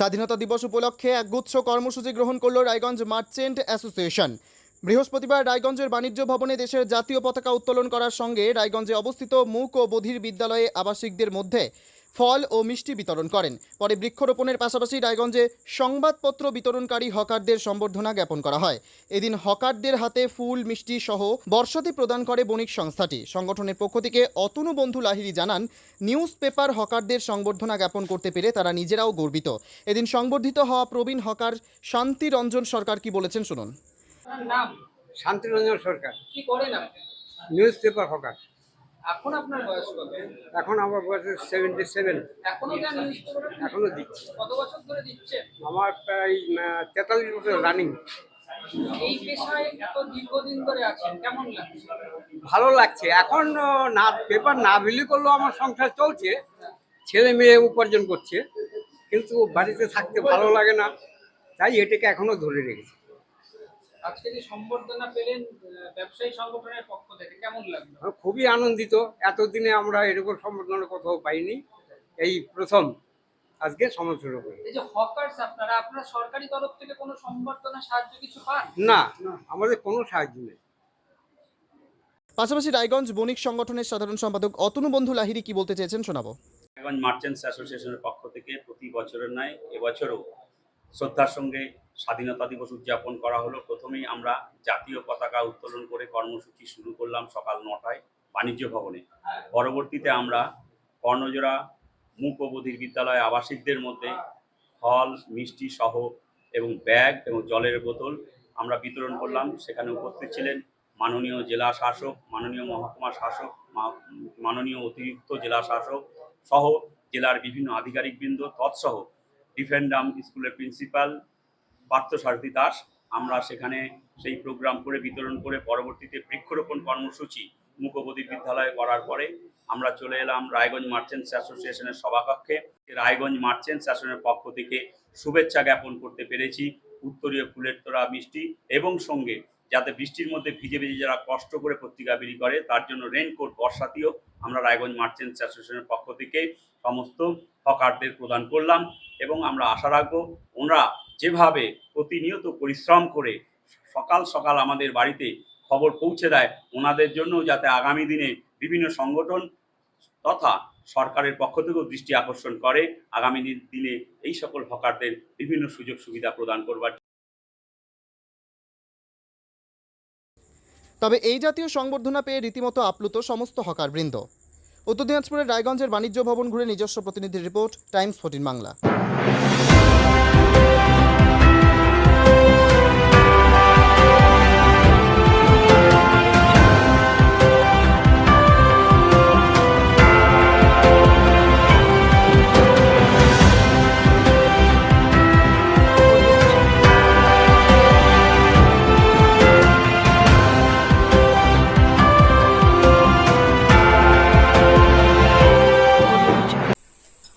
স্বাধীনতা দিবস উপলক্ষে এক গুচ্ছ কর্মসূচি গ্রহণ করল রায়গঞ্জ মার্চেন্ট অ্যাসোসিয়েশন। বৃহস্পতিবার রায়গঞ্জের বাণিজ্য ভবনে দেশের জাতীয় পতাকা উত্তোলন করার সঙ্গে রায়গঞ্জে অবস্থিত মুক ও বধির বিদ্যালয়ে আবাসিকদের মধ্যে ফল ও মিষ্টি বিতরণ করেন। পরে বৃক্ষরোপণের পাশাপাশি রায়গঞ্জে সংবাদপত্র বিতরণকারী হকারদের সম্বর্ধনা জ্ঞাপন করা হয়। এদিন হকারদের হাতে ফুল মিষ্টি সহ বর্ষাতি প্রদান করে বণিক সংস্থাটি। সংগঠনের পক্ষ থেকে অতনু বন্ধু লাহিরি জানান নিউজ পেপার হকারদের সংবর্ধনা জ্ঞাপন করতে পেরে তারা নিজেরাও গর্বিত। এদিন সংবর্ধিত হওয়া প্রবীণ হকার শান্তি রঞ্জন সরকার কি বলেছেন শুনুন। নাম? শান্তিরঞ্জন সরকার। কি করেন নিউজ পেপার হকার। এখন আপনার বয়স কত? এখন আমার বয়স সেভেন্টি সেভেন এখনও এখনও দিচ্ছি। কত বছর ধরে দিচ্ছেন? আমার প্রায় তেতাল্লিশ বছর রানিং এই পেশায় এত দীর্ঘদিন ধরে আছেন কেমন লাগছে? ভালো লাগছে। এখন না পেপার না বিলি করলেও আমার সংসার চলছে। ছেলে মেয়ে উপার্জন করছে। কিন্তু বাড়িতে থাকতে ভালো লাগে না। তাই এটাকে এখনও ধরে রেখেছি। আজকে যে সম্বর্ধনা পেলেন ব্যবসায়ী সংগঠনের পক্ষ থেকে কেমন লাগল? খুবই আনন্দিত। এতদিনে আমরা এরকম সম্বর্ধনা কোথাও পাইনি। এই প্রথম আজকে সমস্যার উপরে এই যে হকার্স আপনারা আপনারা সরকারি তরফ থেকে কোনো সম্বর্ধনা সাহায্য কিছু পান? না আমাদের কোনো সাহায্য নেই। পাশাপাশি রায়গঞ্জ বণিক সংগঠনের সাধারণ সম্পাদক অতনু বন্ধু লাহিরি কি বলতে চেয়েছেন শোনাবো। রায়গঞ্জ মার্চেন্টস অ্যাসোসিয়েশনের পক্ষ থেকে প্রতি বছরের ন্যায় এবছরও শ্রদ্ধার সঙ্গে স্বাধীনতা দিবস উদযাপন করা হলো। প্রথমেই আমরা জাতীয় পতাকা উত্তোলন করে কর্মসূচি শুরু করলাম সকাল নটায় বাণিজ্য ভবনে। পরবর্তীতে আমরা কর্ণজোড়া মুক ও বধির বিদ্যালয় আবাসিকদের মধ্যে ফল, মিষ্টি সহ এবং ব্যাগ এবং জলের বোতল আমরা বিতরণ করলাম। সেখানে উপস্থিত ছিলেন মাননীয় জেলা শাসক, মাননীয় মহকুমা শাসক মাননীয় অতিরিক্ত জেলা শাসক সহ জেলার বিভিন্ন আধিকারিকবৃন্দ, তৎসহ ডিফেন্ডাম স্কুলের প্রিন্সিপাল পার্থসারথী দাস। আমরা সেখানে সেই প্রোগ্রাম করে, বিতরণ করে পরবর্তীতে বৃক্ষরোপণ কর্মসূচি মুখোপতি বিদ্যালয়ে করার পরে আমরা চলে এলাম রায়গঞ্জ মার্চেন্টস অ্যাসোসিয়েশনের সভাকক্ষে। রায়গঞ্জ মার্চেন্টস অ্যাসোসিয়েশনের পক্ষ থেকে শুভেচ্ছা জ্ঞাপন করতে পেরেছি। উত্তরীয় ফুলের তোড়া মিষ্টি এবং সঙ্গে যাতে বৃষ্টির মধ্যে ভিজে ভিজে যারা কষ্ট করে পত্রিকা বিলি করে, তার জন্য রেনকোট বর্ষাতিও আমরা রায়গঞ্জ মার্চেন্টস অ্যাসোসিয়েশনের পক্ষ থেকে সমস্ত হকারদের প্রদান করলাম এবং আমরা আশা রাখব ওনারা যেভাবে প্রতিনিয়ত পরিশ্রম করে সকাল সকাল আমাদের বাড়িতে খবর পৌঁছে দেয়, ওনাদের জন্য যাতে আগামী দিনে বিভিন্ন সংগঠন তথা সরকারের পক্ষ থেকেও দৃষ্টি আকর্ষণ করে, আগামী দিন- দিনে এই সকল হকারদের বিভিন্ন সুযোগ সুবিধা প্রদান করবার তবে এই জাতীয় সংবর্ধনা পেয়ে রীতিমতো আপ্লুত সমস্ত হকার বৃন্দ উত্তর দিনাজপুরের রায়গঞ্জের বাণিজ্য ভবন ঘুরে নিজস্ব প্রতিনিধির রিপোর্ট, টাইমস ফোর্টিন বাংলা